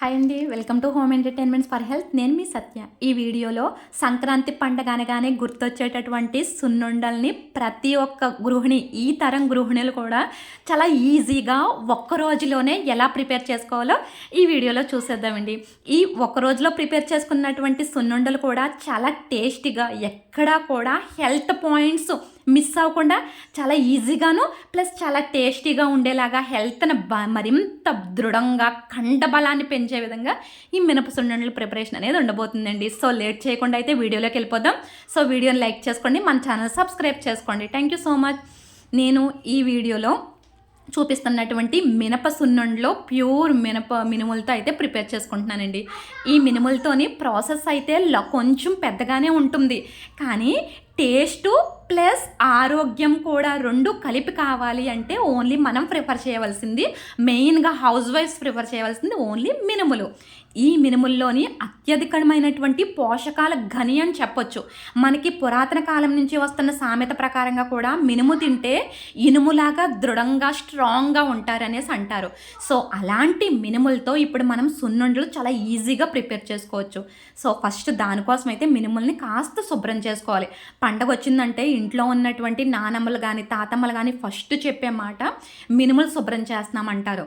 Hi అండి welcome to home entertainments for health. నేను మీ సత్య. ఈ వీడియోలో సంక్రాంతి పండగ అనగానే గుర్తొచ్చేటటువంటి సున్నుండల్ని ప్రతి ఒక్క గృహిణి ఈ తరం గృహిణులు కూడా చాలా ఈజీగా ఒక్క రోజులోనే ఎలా ప్రిపేర్ చేసుకోవాలో ఈ వీడియోలో చూసేద్దామండి. ఈ ఒక్క రోజులో ప్రిపేర్ చేసుకున్నటువంటి సున్నుండలు కూడా చాలా టేస్టీగా ఎక్కడా కూడా హెల్త్ పాయింట్స్ మిస్ అవ్వకుండా చాలా ఈజీగాను ప్లస్ చాలా టేస్టీగా ఉండేలాగా హెల్త్ని బ మరింత దృఢంగా కండబలాన్ని పెంచే విధంగా ఈ మినప ప్రిపరేషన్ అనేది ఉండబోతుందండి. సో లేట్ చేయకుండా అయితే వీడియోలోకి వెళ్ళిపోదాం. సో వీడియోని లైక్ చేసుకోండి మన ఛానల్ సబ్స్క్రైబ్ చేసుకోండి. థ్యాంక్ యూ సో మచ్ నేను ఈ వీడియోలో చూపిస్తున్నటువంటి మినప సున్నుండలో ప్యూర్ మినప మినుములతో అయితే ప్రిపేర్ చేసుకుంటున్నానండి. ఈ మినుములతోని ప్రాసెస్ అయితే ల- కొంచెం పెద్దగానే ఉంటుంది. కానీ టేస్టు ప్లస్ ఆరోగ్యం కూడా రెండు కలిపి కావాలి అంటే ఓన్లీ మనం ప్రిఫర్ చేయవలసింది మెయిన్గా హౌస్ వైఫ్స్ ప్రిఫర్ చేయవలసింది ఓన్లీ మినుములు. ఈ మినుముల్లోని అత్యధికమైనటువంటి పోషకాల గని అని చెప్పొచ్చు. మనకి పురాతన కాలం నుంచి వస్తున్న సామెత ప్రకారంగా కూడా మినుము తింటే ఇనుములాగా దృఢంగా స్ట్రాంగ్గా ఉంటారనేసి అంటారు. సో అలాంటి మినుములతో ఇప్పుడు మనం సున్నుండలు చాలా ఈజీగా ప్రిపేర్ చేసుకోవచ్చు. సో ఫస్ట్ దానికోసం అయితే మినుముల్ని కాస్త శుభ్రం చేసుకోవాలి. పండగ వచ్చిందంటే ఇంట్లో ఉన్నటువంటి నానమ్మలు కానీ తాతమ్మలు కానీ ఫస్ట్ చెప్పే మాట మినుములు శుభ్రం చేస్తున్నామంటారు.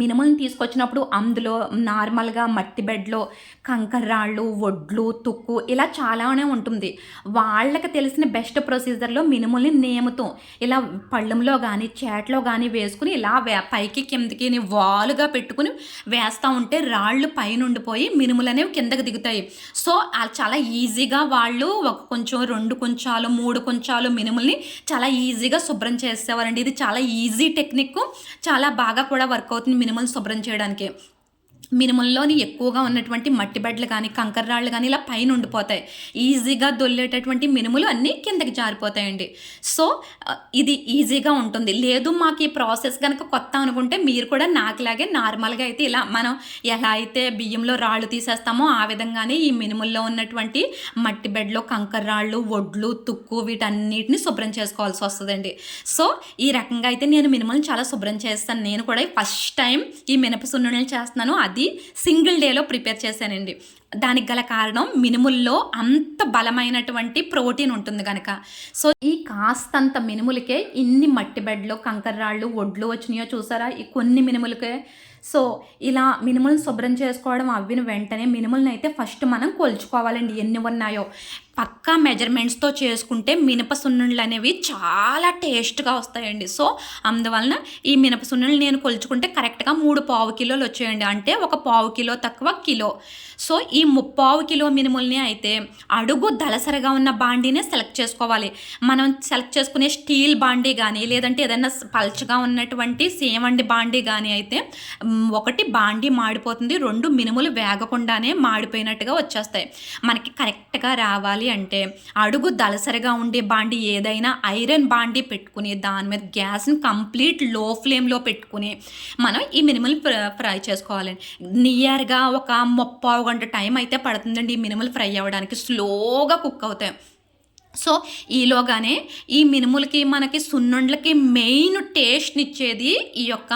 మినుములను తీసుకొచ్చినప్పుడు అందులో నార్మల్గా మట్టి బెడ్లో కంకర రాళ్ళు వడ్లు తుక్కు ఇలా చాలానే ఉంటుంది. వాళ్ళకి తెలిసిన బెస్ట్ ప్రొసీజర్లో మినుముల్ని నేముతూ. ఇలా పళ్ళెంలో కానీ చేట్లో కానీ వేసుకుని ఇలా వే పైకి కిందకి వాలుగా పెట్టుకుని వేస్తూ ఉంటే రాళ్ళు పైన ఉండిపోయి మినుములు అనేవి కిందకి దిగుతాయి. సో చాలా ఈజీగా వాళ్ళు ఒక కొంచెం రెండు కొంచాలు మూడు కొంచాలు మినుముల్ని చాలా ఈజీగా శుభ్రం చేసేవారండి. ఇది చాలా ఈజీ టెక్నిక్ చాలా బాగా కూడా వర్క్ అవుతుంది. మినిమల్ శుభ్రం చేయడానికే. మినుముల్లోని ఎక్కువగా ఉన్నటువంటి మట్టి బెడ్లు కానీ కంకర రాళ్ళు కానీ ఇలా పైన ఉండిపోతాయి. ఈజీగా దొల్లేటటువంటి మినుములు అన్నీ కిందకి జారిపోతాయండి. సో ఇది ఈజీగా ఉంటుంది. లేదు మాకు ఈ ప్రాసెస్ కనుక కొత్త అనుకుంటే మీరు కూడా నాకులాగే నార్మల్గా అయితే ఇలా మనం ఎలా అయితే బియ్యంలో రాళ్ళు తీసేస్తామో ఆ విధంగానే ఈ మినుముల్లో ఉన్నటువంటి మట్టి బెడ్లో కంకర రాళ్ళు వడ్లు తుక్కు వీటన్నిటిని శుభ్రం చేసుకోవాల్సి వస్తుందండి. సో ఈ రకంగా అయితే నేను మినుములను చాలా శుభ్రం చేస్తాను. నేను కూడా ఫస్ట్ టైం ఈ మినప సున్నుండలు చేస్తున్నాను. అది సింగిల్ డేలో ప్రిపేర్ చేశానండి. దానికి గల కారణం మినుముల్లో అంత బలమైనటువంటి ప్రోటీన్ ఉంటుంది కనుక సో ఈ కాస్తంత మినుములకే ఇన్ని మట్టి బెడ్లు కంకర రాళ్ళు ఒడ్లు వచ్చినాయో చూసారా? ఈ కొన్ని మినుములకే సో ఇలా మినుములను శుభ్రం చేసుకోవడం అవ్విన వెంటనే మినుములను అయితే ఫస్ట్ మనం కొలుచుకోవాలండి. ఎన్ని ఉన్నాయో. పక్కా మెజర్మెంట్స్తో చేసుకుంటే మినప సున్నుండలు అనేవి చాలా టేస్ట్గా వస్తాయండి. సో అందువలన ఈ మినప సున్నుండలు నేను కొలుచుకుంటే కరెక్ట్గా మూడు పావు కిలోలు వచ్చాయండి. అంటే ఒక పావు కిలో తక్కువ కిలో. సో ఈ ముప్పావు కిలో మినుముల్ని అయితే అడుగు దలసరగా ఉన్న బాండీనే సెలెక్ట్ చేసుకోవాలి. మనం సెలెక్ట్ చేసుకునే స్టీల్ బాండీ కానీ లేదంటే ఏదైనా పల్చగా ఉన్నటువంటి సేమండి బాండీ కానీ అయితే ఒకటి బాండీ మాడిపోతుంది రెండు మినుములు వేగకుండానే మాడిపోయినట్టుగా వచ్చేస్తాయి. మనకి కరెక్ట్గా రావాలి అంటే అడుగు దలసరిగా ఉండే బాండీ ఏదైనా ఐరన్ బాండీ పెట్టుకుని దాని మీద గ్యాస్ని కంప్లీట్లో ఫ్లేమ్లో పెట్టుకుని మనం ఈ మినిమల్ ఫ్రై చేసుకోవాలండి నియర్గా ఒక ముప్పావు గంట టైం అయితే పడుతుందండి. మినిమల్ ఫ్రై అవ్వడానికి స్లోగా కుక్ అవుతాయి. సో ఈలోగానే ఈ మినుములకి మనకి సున్నుండ్లకి మెయిన్ టేస్ట్ని ఇచ్చేది ఈ యొక్క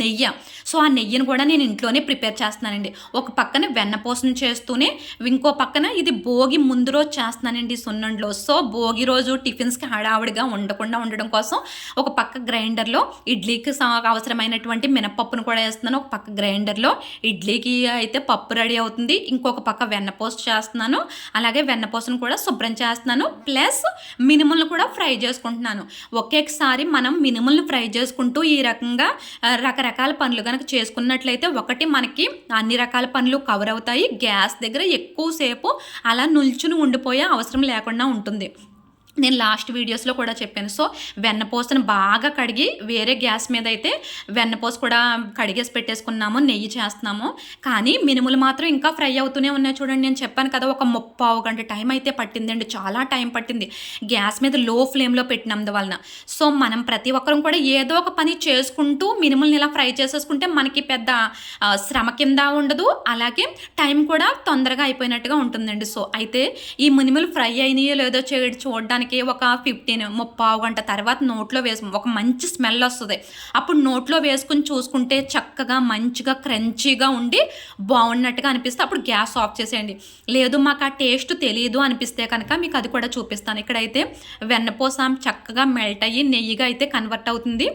నెయ్యి. సో ఆ నెయ్యిని కూడా నేను ఇంట్లోనే ప్రిపేర్ చేస్తున్నానండి. ఒక పక్కన వెన్నపోసం చేస్తూనే ఇంకో పక్కన ఇది భోగి ముందు రోజు చేస్తున్నానండి సున్నుండలో. సో భోగి రోజు టిఫిన్స్కి హడావుడిగా ఉండకుండా ఉండడం కోసం ఒక పక్క గ్రైండర్లో ఇడ్లీకి అవసరమైనటువంటి మినపప్పును కూడా వేస్తున్నాను. ఒక పక్క గ్రైండర్లో ఇడ్లీకి అయితే పప్పు రెడీ అవుతుంది. ఇంకొక పక్క వెన్నపోస చేస్తున్నాను. అలాగే వెన్నపోసను కూడా శుభ్రం చేస్తున్నాను. ప్లస్ మినుములను కూడా ఫ్రై చేసుకుంటున్నాను. ఒకేసారి మనం మినుములను ఫ్రై చేసుకుంటూ ఈ రకంగా రకరకాల పనులు కనుక చేసుకున్నట్లయితే ఒకటి మనకి అన్ని రకాల పనులు కవర్ అవుతాయి. గ్యాస్ దగ్గర ఎక్కువసేపు అలా నుల్చుని ఉండిపోయే అవసరం లేకుండా ఉంటుంది. నేను లాస్ట్ వీడియోస్లో కూడా చెప్పాను. సో వెన్నపోసను బాగా కడిగి వేరే గ్యాస్ మీద అయితే వెన్నపోస కూడా కడిగేసి పెట్టేసుకున్నాము నెయ్యి చేస్తున్నాము. కానీ మినుములు మాత్రం ఇంకా ఫ్రై అవుతూనే ఉన్నాయి చూడండి. నేను చెప్పాను కదా ఒక ముప్పావు గంట టైం అయితే పట్టిందండి. చాలా టైం పట్టింది. గ్యాస్ మీద లో ఫ్లేమ్లో పెట్టినందువలన సో మనం ప్రతి ఒక్కరం కూడా ఏదో ఒక పని చేసుకుంటూ మినుములను ఇలా ఫ్రై చేసేసుకుంటే మనకి పెద్ద శ్రమ కింద ఉండదు. అలాగే టైం కూడా తొందరగా అయిపోయినట్టుగా ఉంటుందండి. సో అయితే ఈ మినుములు ఫ్రై అయినాయో లేదో చేయడం చూడడానికి మనకి ఒక ఫిఫ్టీన్ ముప్పావు గంట తర్వాత నోట్లో వేసు ఒక మంచి స్మెల్ వస్తుంది. అప్పుడు నోట్లో వేసుకుని చూసుకుంటే చక్కగా మంచిగా క్రంచీగా ఉండి బాగున్నట్టుగా అనిపిస్తే అప్పుడు గ్యాస్ ఆఫ్ చేసేయండి. లేదు మాకు ఆ టేస్ట్ తెలియదు అనిపిస్తే కనుక మీకు అది కూడా చూపిస్తాను. ఇక్కడైతే వెన్నపూస చక్కగా మెల్ట్ అయ్యి నెయ్యిగా అయితే కన్వర్ట్ అవుతుంది.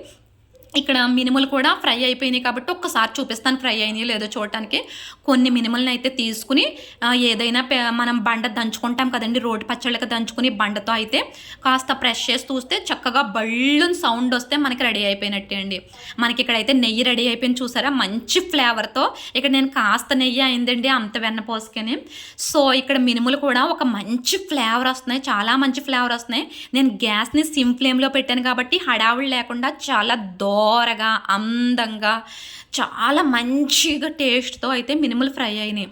ఇక్కడ మినుములు కూడా ఫ్రై అయిపోయినాయి కాబట్టి ఒక్కసారి చూపిస్తాను ఫ్రై అయినాయి లేదో చూడటానికి. కొన్ని మినుములను అయితే తీసుకుని ఏదైనా మనం బండ దంచుకుంటాం కదండి రోడ్డు పచ్చళ్ళకి దంచుకుని బండతో అయితే కాస్త ప్రెష్ చేసి చూస్తే చక్కగా బళ్ళుని సౌండ్ వస్తే మనకి రెడీ అయిపోయినట్టే అండి. మనకి ఇక్కడైతే నెయ్యి రెడీ అయిపోయింది చూసారా? మంచి ఫ్లేవర్తో ఇక్కడ నేను కాస్త నెయ్యి అయిందండి అంత వెన్న పోసుకొని. సో ఇక్కడ మినుములు కూడా ఒక మంచి ఫ్లేవర్ వస్తున్నాయి చాలా మంచి ఫ్లేవర్ వస్తున్నాయి. నేను గ్యాస్ని సిమ్ ఫ్లేమ్లో పెట్టాను కాబట్టి హడావుడు లేకుండా చాలా దో దోరగా అందంగా చాలా మంచిగా టేస్ట్తో అయితే మినుములు ఫ్రై అయినాయి.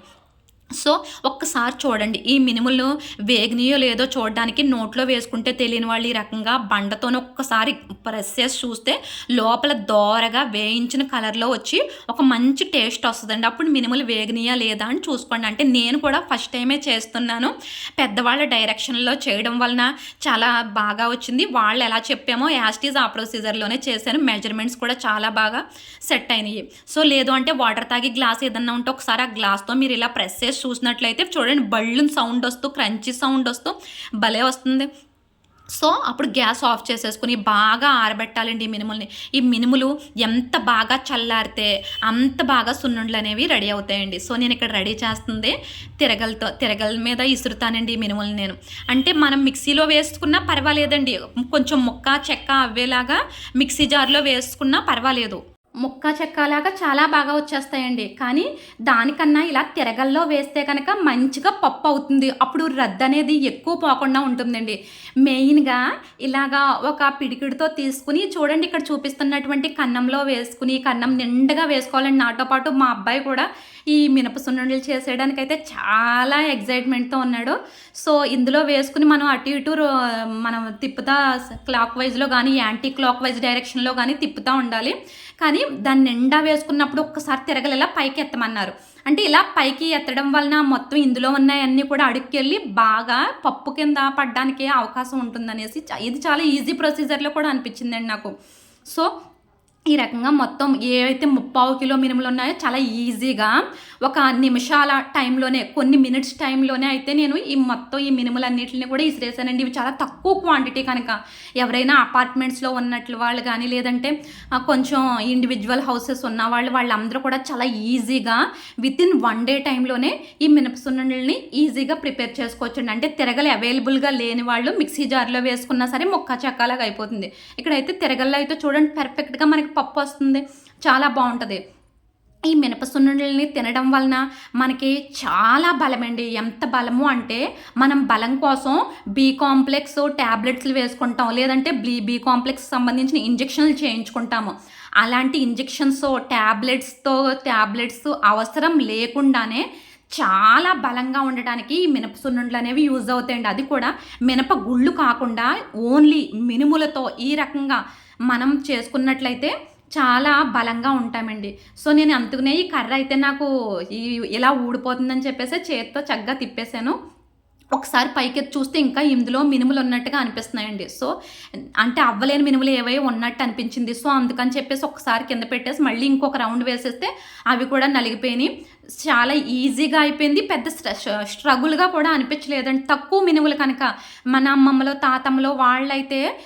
సో ఒక్కసారి చూడండి. ఈ మినుములు వేగినాయో లేదో చూడడానికి నోట్లో వేసుకుంటే తెలియని వాళ్ళు ఈ రకంగా బండతోనే ఒక్కసారి ప్రెస్ చేసి చూస్తే లోపల దోరగా వేయించిన కలర్లో వచ్చి ఒక మంచి టేస్ట్ వస్తుందండి. అప్పుడు మినుములు వేగినాయా లేదా అని చూసుకోండి. అంటే నేను కూడా ఫస్ట్ టైమే చేస్తున్నాను. పెద్దవాళ్ళ డైరెక్షన్లో చేయడం వలన చాలా బాగా వచ్చింది. వాళ్ళు ఎలా చెప్పామో యాస్టీజ్ ఆ ప్రొసీజర్లోనే చేశాను. మెజర్మెంట్స్ కూడా చాలా బాగా సెట్ అయినాయి. సో లేదు అంటే వాటర్ తాగి గ్లాస్ ఏదన్నా ఉంటే ఒకసారి ఆ గ్లాస్తో మీరు ఇలా ప్రెస్ చేసి చూసినట్లయితే చూడండి బళ్ళు సౌండ్ వస్తూ క్రంచీ సౌండ్ వస్తూ భలే వస్తుంది. సో అప్పుడు గ్యాస్ ఆఫ్ చేసేసుకుని బాగా ఆరబెట్టాలండి ఈ మినుముల్ని. ఈ మినుములు ఎంత బాగా చల్లారితే అంత బాగా సున్నుండ్లు అనేవి రెడీ అవుతాయండి. సో నేను ఇక్కడ రెడీ చేస్తుంది తిరగలతో తిరగల మీద ఇసురుతానండి ఈ మినుములు నేను. అంటే మనం మిక్సీలో వేసుకున్నా పర్వాలేదండి. కొంచెం ముక్క చెక్క అవ్వేలాగా మిక్సీ జార్లో వేసుకున్నా పర్వాలేదు. ముక్క చెక్కలాగా చాలా బాగా వచ్చేస్తాయండి. కానీ దానికన్నా ఇలా తిరగల్లో వేస్తే కనుక మంచిగా పప్పు అవుతుంది. అప్పుడు రద్ద అనేది ఎక్కువ పోకుండా ఉంటుందండి. మెయిన్గా ఇలాగా ఒక పిడికిడితో తీసుకుని చూడండి ఇక్కడ చూపిస్తున్నటువంటి కన్నంలో వేసుకుని కన్నం నిండుగా వేసుకోవాలండి. నాతో పాటు మా అబ్బాయి కూడా ఈ మినప సున్నుండలు చేసేయడానికి అయితే చాలా ఎగ్జైట్మెంట్తో ఉన్నాడు. సో ఇందులో వేసుకుని మనం అటు ఇటు మనం తిప్పుతా క్లాక్ వైజ్లో కానీ యాంటీ క్లాక్ వైజ్ డైరెక్షన్లో కానీ తిప్పుతూ ఉండాలి. కానీ దాన్ని నిండా వేసుకున్నప్పుడు ఒక్కసారి తిరగలేలా పైకి ఎత్తమన్నారు అంటే ఇలా పైకి ఎత్తడం వలన మొత్తం ఇందులో ఉన్నాయన్నీ కూడా అడుక్కెళ్ళి బాగా పప్పు కింద పడడానికి అవకాశం ఉంటుందనేసి ఇది చాలా ఈజీ ప్రొసీజర్లో కూడా అనిపించిందండి నాకు. సో ఈ రకంగా మొత్తం ఏవైతే ముప్పావు కిలో మినుములు ఉన్నాయో చాలా ఈజీగా ఒక నిమిషాల టైంలోనే కొన్ని మినిట్స్ టైంలోనే అయితే నేను ఈ మొత్తం ఈ మినుములన్నిటిని కూడా ఇసిరేసానండి. ఇవి చాలా తక్కువ క్వాంటిటీ కనుక. ఎవరైనా అపార్ట్మెంట్స్లో ఉన్నట్లు వాళ్ళు కానీ లేదంటే కొంచెం ఇండివిజువల్ హౌసెస్ ఉన్న వాళ్ళు వాళ్ళందరూ కూడా చాలా ఈజీగా విత్ ఇన్ వన్ డే టైంలోనే ఈ మినపసున్నుల్ని ఈజీగా ప్రిపేర్ చేసుకోవచ్చండి. అంటే తిరగలు అవైలబుల్గా లేని వాళ్ళు మిక్సీ జార్లో వేసుకున్నా సరే మొక్క చెక్కలాగా అయిపోతుంది. ఇక్కడైతే తిరగల్లో అయితే చూడండి పర్ఫెక్ట్గా మనకి పప్పు వస్తుంది. చాలా బాగుంటుంది. ఈ మినపసున్నుండల్ని తినడం వలన మనకి చాలా బలమండి. ఎంత బలము అంటే మనం బలం కోసం బీ కాంప్లెక్స్ ట్యాబ్లెట్స్లు వేసుకుంటాం. లేదంటే బీ బీ కాంప్లెక్స్ సంబంధించిన ఇంజెక్షన్లు చేయించుకుంటాము. అలాంటి ఇంజెక్షన్స్ ట్యాబ్లెట్స్తో ట్యాబ్లెట్స్ అవసరం లేకుండానే చాలా బలంగా ఉండటానికి ఈ మినప అనేవి యూజ్ అవుతాయండి. అది కూడా మినప గుళ్ళు కాకుండా ఓన్లీ మినుములతో ఈ రకంగా మనం చేసుకున్నట్లయితే చాలా బలంగా ఉంటామండి. సో నేను అందుకునే ఈ కర్ర అయితే నాకు ఈ ఇలా ఊడిపోతుందని చెప్పేసి చేతితో చక్కగా తిప్పేశాను. ఒకసారి పైకి ఎత్తి చూస్తే ఇంకా ఇందులో మినుములు ఉన్నట్టుగా అనిపిస్తున్నాయండి. సో అంటే అవ్వలేని మినుములు ఏవై ఉన్నట్టు అనిపించింది. సో అందుకని చెప్పేసి ఒకసారి కింద పెట్టేసి మళ్ళీ ఇంకొక రౌండ్ వేసేస్తే అవి కూడా నలిగిపోయినాయి. చాలా ఈజీగా అయిపోయింది. పెద్ద స్ట్ర- స్ట్రగుల్గా కూడా అనిపించలేదండి. తక్కువ మినుములు కనుక మన అమ్మమ్మలో తాతమ్మలో వాళ్ళైతే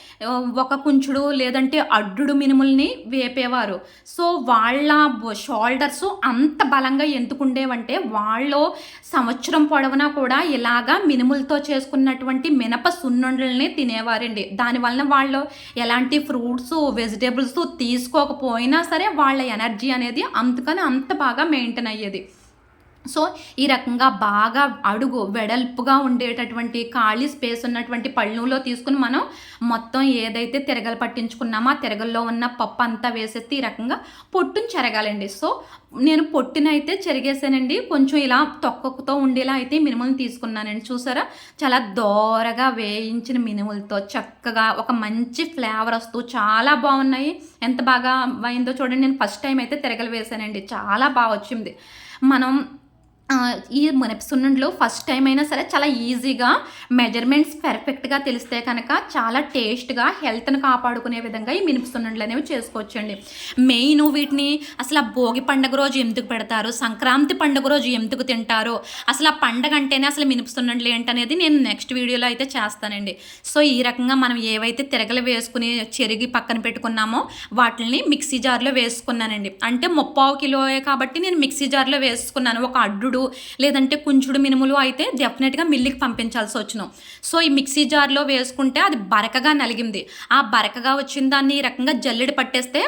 ఒక కుంచుడు లేదంటే అడ్డుడు మినుముల్ని వేపేవారు. సో వాళ్ళ షోల్డర్స్ అంత బలంగా ఎందుకు ఉండేవంటే వాళ్ళు సంవత్సరం పొడవునా కూడా ఇలాగా మినుములతో చేసుకున్నటువంటి మినప సున్నుండల్ని తినేవారండి. దానివలన వాళ్ళు ఎలాంటి ఫ్రూట్స్ వెజిటేబుల్స్ తీసుకోకపోయినా సరే వాళ్ళ ఎనర్జీ అనేది అందుకని అంత బాగా మెయింటైన్ అయ్యేది. సో ఈ రకంగా బాగా అడుగు వెడల్పుగా ఉండేటటువంటి ఖాళీ స్పేస్ ఉన్నటువంటి పళ్ళులో తీసుకుని మనం మొత్తం ఏదైతే తిరగలు పట్టించుకున్నామో ఆ తిరగల్లో ఉన్న పప్పు అంతా వేసేస్తే ఈ రకంగా పొట్టును చెరగాలండి. సో నేను పొట్టునైతే చెరిగేసానండి. కొంచెం ఇలా తొక్కతో ఉండేలా అయితే మినుములు తీసుకున్నానండి. చూసారా? చాలా దోరగా వేయించిన మినుములతో చక్కగా ఒక మంచి ఫ్లేవర్ వస్తూ చాలా బాగున్నాయి. ఎంత బాగా అయిందో చూడండి. నేను ఫస్ట్ టైం అయితే తిరగలు వేసానండి. చాలా బాగా వచ్చింది. మనం ఈ మినప సున్నుండలు ఫస్ట్ టైం అయినా సరే చాలా ఈజీగా మెజర్మెంట్స్ పెర్ఫెక్ట్గా తెలిస్తే కనుక చాలా టేస్ట్గా హెల్త్ని కాపాడుకునే విధంగా ఈ మినప సున్నుండలు అనేవి చేసుకోవచ్చండి. మెయిన్ వీటిని అసలు ఆ భోగి పండుగ రోజు ఎందుకు పెడతారు? సంక్రాంతి పండుగ రోజు ఎందుకు తింటారు? అసలు ఆ పండగ అంటేనే అసలు మినప సున్నుండలు ఏంటనేది నేను నెక్స్ట్ వీడియోలో అయితే చేస్తానండి. సో ఈ రకంగా మనం ఏవైతే తిరగలు వేసుకుని చెరిగి పక్కన పెట్టుకున్నామో వాటిని మిక్సీ జార్లో వేసుకున్నానండి. అంటే ముప్పావు కిలో కాబట్టి నేను మిక్సీ జార్లో వేసుకున్నాను. ఒక లేదంటే కుంచుడు మినుములు అయితే డెఫినెట్గా మిల్లికి పంపించాల్సి వచ్చును. సో ఈ మిక్సీ జార్లో వేసుకుంటే అది బరకగా నలిగింది. ఆ బరకగా వచ్చిన దాన్ని ఈ రకంగా జల్లెడ పట్టేస్తే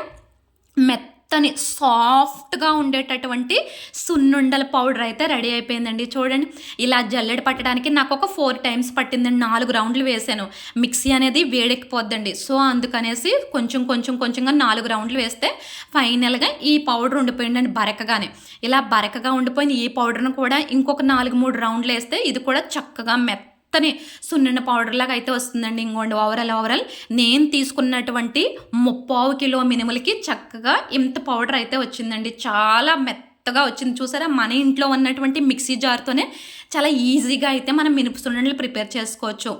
మెత్త మెత్తని సాఫ్ట్గా ఉండేటటువంటి సున్నుండల పౌడర్ అయితే రెడీ అయిపోయిందండి. చూడండి ఇలా జల్లెడ పట్టడానికి నాకు ఒక ఫోర్ టైమ్స్ పట్టిందండి. నాలుగు రౌండ్లు వేసాను. మిక్సీ అనేది వేడెక్కిపోద్దండి. సో అందుకనేసి కొంచెం కొంచెం కొంచెంగా నాలుగు రౌండ్లు వేస్తే ఫైనల్గా ఈ పౌడర్ ఉండిపోయిందండి బరకగానే. ఇలా బరకగా ఉండిపోయిన ఈ పౌడర్ను కూడా ఇంకొక నాలుగు మూడు రౌండ్లు వేస్తే ఇది కూడా చక్కగా మెత్త మెత్తని సున్నుండ పౌడర్ లాగా అయితే వస్తుందండి. ఇంకోండి ఓవరాల్ ఓవరాల్ నేను తీసుకున్నటువంటి ముప్పావు కిలో మినుములకి చక్కగా ఇంత పౌడర్ అయితే వచ్చిందండి. చాలా మెత్తగా వచ్చింది. చూసారా? మన ఇంట్లో ఉన్నటువంటి మిక్సీ జార్తోనే చాలా ఈజీగా అయితే మనం మినుపు సున్నుండలు ప్రిపేర్ చేసుకోవచ్చు.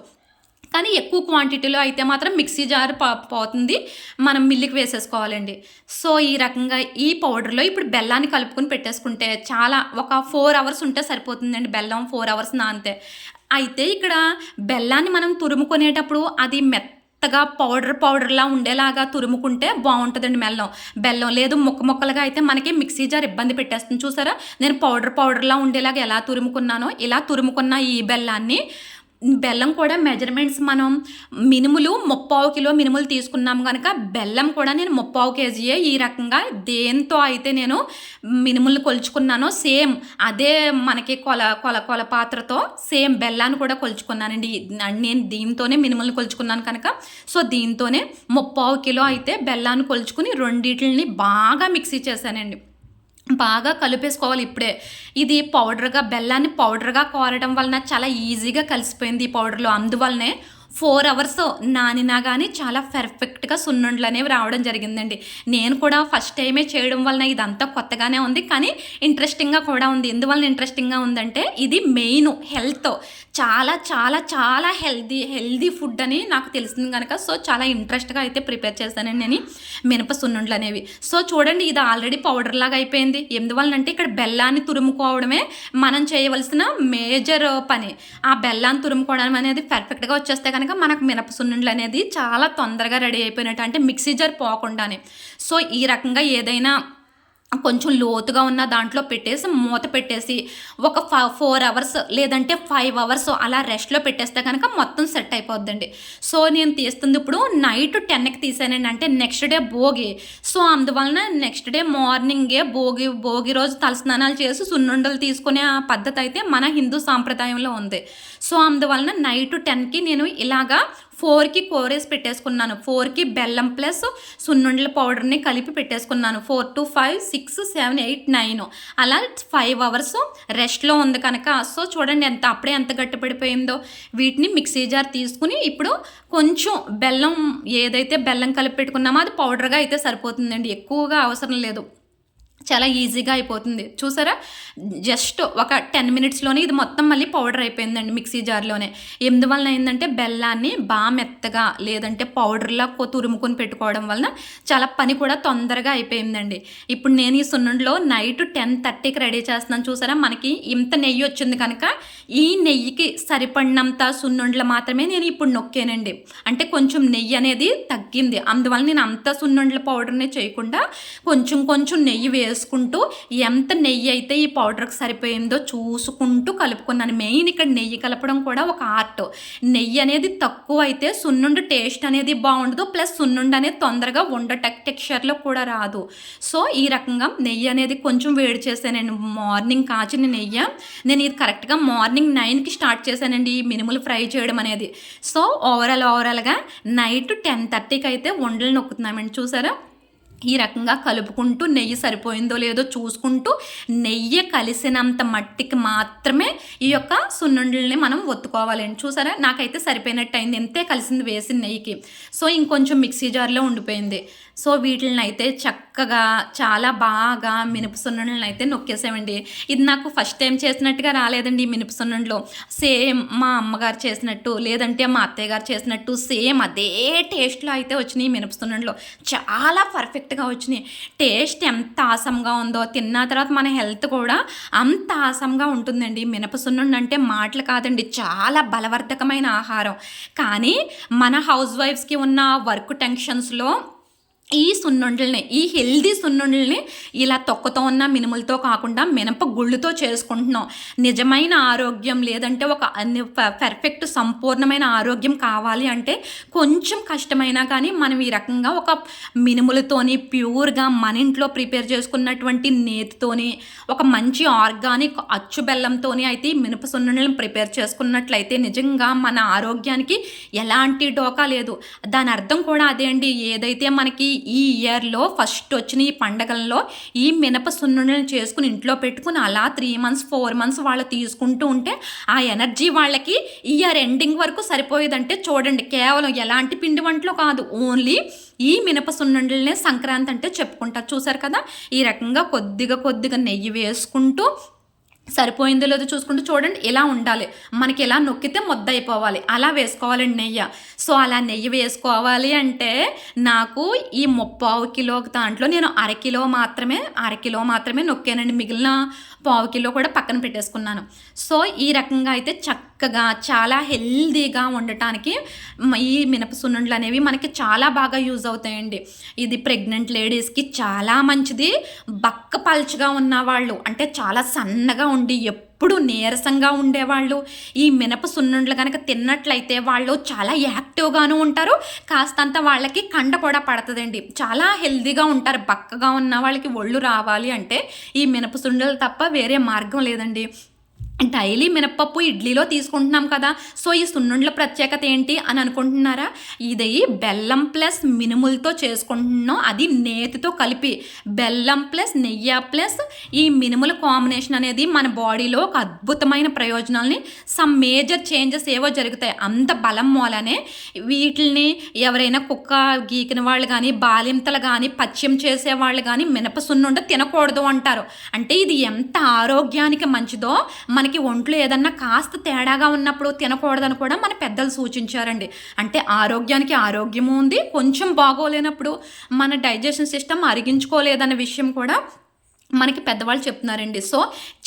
కానీ ఎక్కువ క్వాంటిటీలో అయితే మాత్రం మిక్సీ జార్ పోతుంది. మనం మిల్లికి వేసేసుకోవాలండి. సో ఈ రకంగా ఈ పౌడర్లో ఇప్పుడు బెల్లాన్ని కలుపుకొని పెట్టేసుకుంటే చాలా ఒక ఫోర్ అవర్స్ ఉంటే సరిపోతుందండి. బెల్లం ఫోర్ అవర్స్ నానితే అయితే ఇక్కడ బెల్లాన్ని మనం తురుముకునేటప్పుడు అది మెత్తగా పౌడర్ పౌడర్లా ఉండేలాగా తురుముకుంటే బాగుంటుందండి బెల్లం. బెల్లం లేదు ముక్క ముక్కలుగా అయితే మనకి మిక్సీ జార్ ఇబ్బంది పెట్టేస్తుంది. చూసారా? నేను పౌడర్ పౌడర్లా ఉండేలాగా ఎలా తురుముకున్నానో ఇలా తురుముకున్న ఈ బెల్లాన్ని బెల్లం కూడా మెజర్మెంట్స్ మనం మినుములు ముప్పావు కిలో మినుములు తీసుకున్నాం కనుక బెల్లం కూడా నేను ముప్పావు కేజీయే ఈ రకంగా దేంతో అయితే నేను మినుములు కొలుచుకున్నానో సేమ్ అదే మనకి కొల కొల కొల పాత్రతో సేమ్ బెల్లాన్ని కూడా కొలుచుకున్నానండి. నేను దీంతోనే మినుములు కొలుచుకున్నాను కనుక. సో దీంతోనే ముప్పావు కిలో అయితే బెల్లాన్ని కొలుచుకుని రెండిటిని బాగా మిక్సీ చేశానండి. బాగా కలిపేసుకోవాలి ఇప్పుడే. ఇది పౌడర్గా బెల్లాన్ని పౌడర్గా కోరడం వలన చాలా ఈజీగా కలిసిపోయింది ఈ పౌడర్లో అందువల్లనే ఫోర్ అవర్స్ నానినా కానీ చాలా పెర్ఫెక్ట్గా సున్నుండలు అనేవి రావడం జరిగిందండి. నేను కూడా ఫస్ట్ టైమే చేయడం వలన ఇదంతా కొత్తగానే ఉంది. కానీ ఇంట్రెస్టింగ్గా కూడా ఉంది. ఎందువలన ఇంట్రెస్టింగ్గా ఉందంటే ఇది మెయిన్ హెల్త్. చాలా చాలా చాలా హెల్దీ హెల్దీ ఫుడ్ అని నాకు తెలిసింది కనుక సో చాలా ఇంట్రెస్ట్గా అయితే ప్రిపేర్ చేశానండి నేను మినప సున్నుండలు అనేవి. సో చూడండి ఇది ఆల్రెడీ పౌడర్ లాగా అయిపోయింది. ఎందువలన అంటే ఇక్కడ బెల్లాన్ని తురుముకోవడమే మనం చేయవలసిన మేజర్ పని. ఆ బెల్లాన్ని తురుముకోవడం అనేది పర్ఫెక్ట్గా వచ్చేస్తే కనుక మనకు మినపసున్నుండలు అనేది చాలా తొందరగా రెడీ అయిపోయినట్టు అంటే మిక్సీ జార్ పోకుండానే. సో ఈ రకంగా ఏదైనా కొంచెం లోతుగా ఉన్న దాంట్లో పెట్టేసి మూత పెట్టేసి ఒక ఫోర్ అవర్స్ లేదంటే ఫైవ్ అవర్స్ అలా రెస్ట్లో పెట్టేస్తే కనుక మొత్తం సెట్ అయిపోద్దండి. సో నేను తీస్తుంది ఇప్పుడు నైట్ టెన్కి తీసానండి. అంటే నెక్స్ట్ డే భోగి. సో అందువలన నెక్స్ట్ డే మార్నింగే భోగి భోగి రోజు తలస్నానాలు చేసి సున్నుండలు తీసుకునే ఆ పద్ధతి అయితే మన హిందూ సాంప్రదాయంలో ఉంది. సో అందువలన నైట్ టెన్కి నేను ఇలాగా ఫోర్కి కోరేసి పెట్టేసుకున్నాను. ఫోర్కి బెల్లం ప్లస్ సున్నుండల పౌడర్ని కలిపి పెట్టేసుకున్నాను. Four to five six seven eight nine. అలా ఫైవ్ అవర్స్ రెస్ట్లో ఉంది కనుక. సో చూడండి ఎంత అప్పుడే ఎంత గట్టిపడిపోయిందో. వీటిని మిక్సీ జార్ తీసుకుని ఇప్పుడు కొంచెం బెల్లం ఏదైతే బెల్లం కలిపి పెట్టుకున్నామో అది పౌడర్గా అయితే సరిపోతుందండి. ఎక్కువగా అవసరం లేదు. చాలా ఈజీగా అయిపోతుంది. చూసారా? జస్ట్ ఒక టెన్ మినిట్స్లోనే ఇది మొత్తం మళ్ళీ పౌడర్ అయిపోయిందండి మిక్సీ జార్లోనే ఎందువలన ఏంటంటే బెల్లాన్ని బాగా మెత్తగా లేదంటే పౌడర్లా తురుముకొని పెట్టుకోవడం వలన చాలా పని కూడా తొందరగా అయిపోయిందండి. ఇప్పుడు నేను ఈ సున్నుండలో నైట్ టెన్ థర్టీకి రెడీ చేస్తున్నాను చూసారా? మనకి ఇంత నెయ్యి వచ్చింది కనుక ఈ నెయ్యికి సరిపడినంత సున్నుండలు మాత్రమే నేను ఇప్పుడు నొక్కానండి. అంటే కొంచెం నెయ్యి అనేది తగ్గింది. అందువల్ల నేను అంత సున్నుండల పౌడర్నే చేయకుండా కొంచెం కొంచెం నెయ్యి వేసి వేసుకుంటూ ఎంత నెయ్యి అయితే ఈ పౌడర్కి సరిపోయిందో చూసుకుంటూ కలుపుకున్నాను. మెయిన్ ఇక్కడ నెయ్యి కలపడం కూడా ఒక ఆర్ట్. నెయ్యి అనేది తక్కువ అయితే సున్నుండు టేస్ట్ అనేది బాగుండదు. ప్లస్ సున్నుండు అనేది తొందరగా ఉండ టెక్ టెక్స్చర్లో కూడా రాదు. సో ఈ రకంగా నెయ్యి అనేది కొంచెం వేడి చేశానండి. మార్నింగ్ కాచిన నెయ్యి. నేను ఇది కరెక్ట్గా మార్నింగ్ నైన్కి స్టార్ట్ చేశానండి ఈ మినుములు ఫ్రై చేయడం అనేది. సో ఓవరాల్ ఓవరాల్గా నైట్ టెన్ థర్టీకి అయితే వండలు నొక్కుతున్నామండి. చూసారా? ఈ రకంగా కలుపుకుంటూ నెయ్యి సరిపోయిందో లేదో చూసుకుంటూ నెయ్యి కలిసినంత మట్టికి మాత్రమే ఈ యొక్క సున్నుండల్ని మనం ఒత్తుకోవాలండి చూసారా? నాకైతే సరిపోయినట్టు అయింది ఎంతే కలిసింది వేసిన నెయ్యికి. సో ఇంకొంచెం మిక్సీ జార్లో ఉండిపోయింది. సో వీటిని అయితే చక్కగా చాలా బాగా మినప సున్నుండలను అయితే నొక్కేసామండి ఇది నాకు ఫస్ట్ టైం చేసినట్టుగా రాలేదండి ఈ మినప సున్నుండలో. సేమ్ మా అమ్మగారు చేసినట్టు లేదంటే మా అత్తయ్య గారు చేసినట్టు సేమ్ అదే టేస్ట్లో అయితే వచ్చినాయి ఈ మినప సున్నుండలో. చాలా పర్ఫెక్ట్గా వచ్చినాయి. టేస్ట్ ఎంత ఆసంగా ఉందో తిన్న తర్వాత మన హెల్త్ కూడా అంత ఆసంగా ఉంటుందండి. మినపసున్నుండి అంటే మాటలు కాదండి చాలా బలవర్ధకమైన ఆహారం. కానీ మన హౌస్ వైఫ్స్కి ఉన్న వర్క్ టెన్షన్స్లో ఈ సున్నుండల్ని ఈ హెల్దీ సున్నుండల్ని ఇలా తొక్కతో ఉన్న మినుములతో కాకుండా మినప గుళ్ళుతో చేసుకుంటున్నాం. నిజమైన ఆరోగ్యం లేదంటే ఒక అన్ని పర్ఫెక్ట్ సంపూర్ణమైన ఆరోగ్యం కావాలి అంటే కొంచెం కష్టమైనా కానీ మనం ఈ రకంగా ఒక మినుములతోని ప్యూర్గా మన ఇంట్లో ప్రిపేర్ చేసుకున్నటువంటి నేతితోని ఒక మంచి ఆర్గానిక్ అచ్చు బెల్లంతోని అయితే ఈ మినప సున్నుండలను ప్రిపేర్ చేసుకున్నట్లయితే నిజంగా మన ఆరోగ్యానికి ఎలాంటి డోకా లేదు. దాని అర్థం కూడా అదే అండి. ఏదైతే మనకి ఈ ఇయర్లో ఫస్ట్ వచ్చిన ఈ పండగల్లో ఈ మినప సున్నుండలను చేసుకుని ఇంట్లో పెట్టుకుని అలా త్రీ మంత్స్ ఫోర్ మంత్స్ వాళ్ళు తీసుకుంటూ ఉంటే ఆ ఎనర్జీ వాళ్ళకి ఇయర్ ఎండింగ్ వరకు సరిపోయేదంటే చూడండి కేవలం ఎలాంటి పిండి వంటలు కాదు ఓన్లీ ఈ మినప సున్నుండలనే సంక్రాంతి అంటే చెప్పుకుంటారు. చూసారు కదా? ఈ రకంగా కొద్దిగా కొద్దిగా నెయ్యి వేసుకుంటూ సరిపోయిందో లేదో చూసుకుంటూ చూడండి ఇలా ఉండాలి. మనకి ఇలా నొక్కితే ముద్ద అయిపోవాలి. అలా వేసుకోవాలండి నెయ్యి. సో అలా నెయ్యి వేసుకోవాలి అంటే నాకు ఈ ముప్పావు కిలో దాంట్లో నేను అరకిలో మాత్రమే అరకిలో మాత్రమే నొక్కానండి. మిగిలిన పావు కిలో కూడా పక్కన పెట్టేసుకున్నాను. సో ఈ రకంగా అయితే చక్కగా చాలా హెల్దీగా ఉండటానికి ఈ మినప సున్నుండలు అనేవి మనకి చాలా బాగా యూజ్ అవుతాయండి. ఇది ప్రెగ్నెంట్ లేడీస్కి చాలా మంచిది. బక్క పల్చగా ఉన్న వాళ్ళు అంటే చాలా సన్నగా ఉండి ఎప్పుడు నీరసంగా ఉండేవాళ్ళు. ఈ మినప సున్నుండ్లు కనుక తిన్నట్లయితే వాళ్ళు చాలా యాక్టివ్గాను ఉంటారు. కాస్తంత వాళ్ళకి కండ కూడా పడుతుందండి. చాలా హెల్దీగా ఉంటారు. బక్కగా ఉన్న వాళ్ళకి ఒళ్ళు రావాలి అంటే ఈ మినప సున్నుండలు తప్ప వేరే మార్గం లేదండి. డైలీ మినప్పప్పు ఇడ్లీలో తీసుకుంటున్నాం కదా. సో ఈ సున్నుండ్ల ప్రత్యేకత ఏంటి అని అనుకుంటున్నారా? ఇది బెల్లం ప్లస్ మినుములతో చేసుకుంటున్నాం. అది నేతితో కలిపి బెల్లం ప్లస్ నెయ్యి ప్లస్ ఈ మినుముల కాంబినేషన్ అనేది మన బాడీలో ఒక అద్భుతమైన ప్రయోజనాల్ని సమ్ మేజర్ చేంజెస్ ఏవో జరుగుతాయి. అంత బలం మూలనే వీటిని ఎవరైనా కుక్క గీకిన వాళ్ళు కానీ బాలింతలు కానీ పచ్యం చేసే వాళ్ళు కానీ మినప సున్నుండ తినకూడదు అంటారు. అంటే ఇది ఎంత ఆరోగ్యానికి మంచిదో మనకి ఒంట్లో ఏదన్నా కాస్త తేడాగా ఉన్నప్పుడు తినకూడదని కూడా మన పెద్దలు సూచించారండి. అంటే ఆరోగ్యానికి ఆరోగ్యము ఉంది. కొంచెం బాగోలేనప్పుడు మన డైజెషన్ సిస్టమ్ అరిగించుకోలేదన్న విషయం కూడా మనకి పెద్దవాళ్ళు చెప్తున్నారండి. సో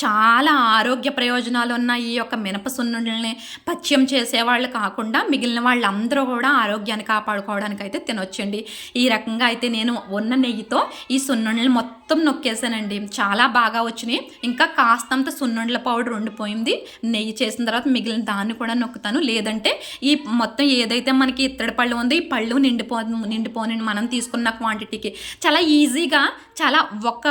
చాలా ఆరోగ్య ప్రయోజనాలు ఉన్న ఈ యొక్క మినప సున్నుండల్ని పచ్యం చేసేవాళ్ళు కాకుండా మిగిలిన వాళ్ళందరూ కూడా ఆరోగ్యాన్ని కాపాడుకోవడానికి అయితే తినొచ్చండి. ఈ రకంగా అయితే నేను ఉన్న నెయ్యితో ఈ సున్నుండలు మొత్తం మొత్తం నొక్కేసానండి. చాలా బాగా వచ్చినాయి. ఇంకా కాస్తంత సున్నుండల పౌడర్ ఉండిపోయింది. నెయ్యి చేసిన తర్వాత మిగిలిన దాన్ని కూడా నొక్కుతాను. లేదంటే ఈ మొత్తం ఏదైతే మనకి ఇత్తడి పళ్ళు ఉందో ఈ పళ్ళు నిండిపో నిండిపోని మనం తీసుకున్న క్వాంటిటీకి చాలా ఈజీగా చాలా ఒక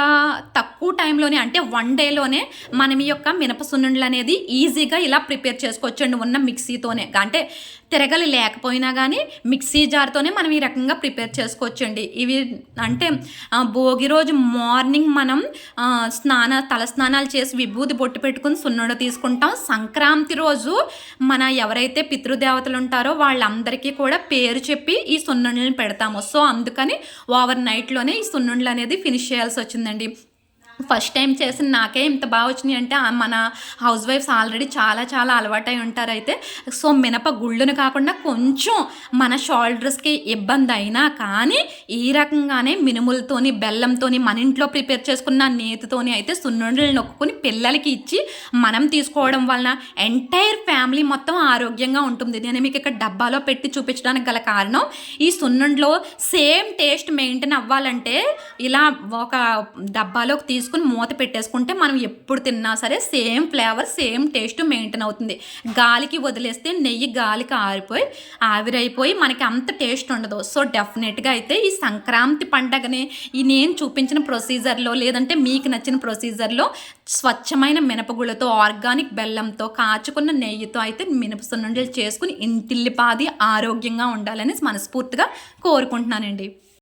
తక్కువ టైంలోనే అంటే వన్ డేలోనే మనం ఈ యొక్క మినప సున్నుండలు అనేది ఈజీగా ఇలా ప్రిపేర్ చేసుకోవచ్చండి ఉన్న మిక్సీతోనే. అంటే తిరగలి లేకపోయినా కానీ మిక్సీ జార్తోనే మనం ఈ రకంగా ప్రిపేర్ చేసుకోవచ్చండి. ఇవి అంటే భోగి రోజు మార్నింగ్ మనం స్నాన తల స్నానాలు చేసి విభూతి బొట్టు పెట్టుకుని సున్నుడు తీసుకుంటాం. సంక్రాంతి రోజు మన ఎవరైతే పితృదేవతలు ఉంటారో వాళ్ళందరికీ కూడా పేరు చెప్పి ఈ సున్నుండలను పెడతాము. సో అందుకని ఓవర్ నైట్లోనే ఈ సున్నుండలు అనేది ఫినిష్ చేయాల్సి వచ్చిందండి. ఫస్ట్ టైం చేసిన నాకే ఇంత బాగా వచ్చినాయి అంటే మన హౌస్ వైఫ్స్ ఆల్రెడీ చాలా చాలా అలవాటై ఉంటారు అయితే సో మినప గుళ్ళును కాకుండా కొంచెం మన షోల్డర్స్కి ఇబ్బంది అయినా కానీ ఈ రకంగానే మినుములతోని బెల్లంతోని మన ఇంట్లో ప్రిపేర్ చేసుకున్న నేతితోని అయితే సున్నుండలు నొక్కుని పిల్లలకి ఇచ్చి మనం తీసుకోవడం వలన ఎంటైర్ ఫ్యామిలీ మొత్తం ఆరోగ్యంగా ఉంటుంది. నేను మీకు ఇక్కడ డబ్బాలో పెట్టి చూపించడానికి గల కారణం ఈ సున్నుండలో సేమ్ టేస్ట్ మెయింటైన్ అవ్వాలంటే ఇలా ఒక డబ్బాలోకి తీసుకుని మూత పెట్టేసుకుంటే మనం ఎప్పుడు తిన్నా సరే same flavour same taste maintain అవుతుంది. గాలికి వదిలేస్తే నెయ్యి గాలికి ఆరిపోయి ఆవిరైపోయి మనకి అంత టేస్ట్ ఉండదు. సో డెఫినెట్గా అయితే ఈ సంక్రాంతి పండగని ఈ నేను చూపించిన ప్రొసీజర్లో లేదంటే మీకు నచ్చిన ప్రొసీజర్లో స్వచ్ఛమైన మినపగుళ్ళతో ఆర్గానిక్ బెల్లంతో కాచుకున్న నెయ్యితో అయితే మినప సున్నుండలు చేసుకుని ఇంటిల్లిపాది ఆరోగ్యంగా ఉండాలని మనస్ఫూర్తిగా కోరుకుంటున్నానండి.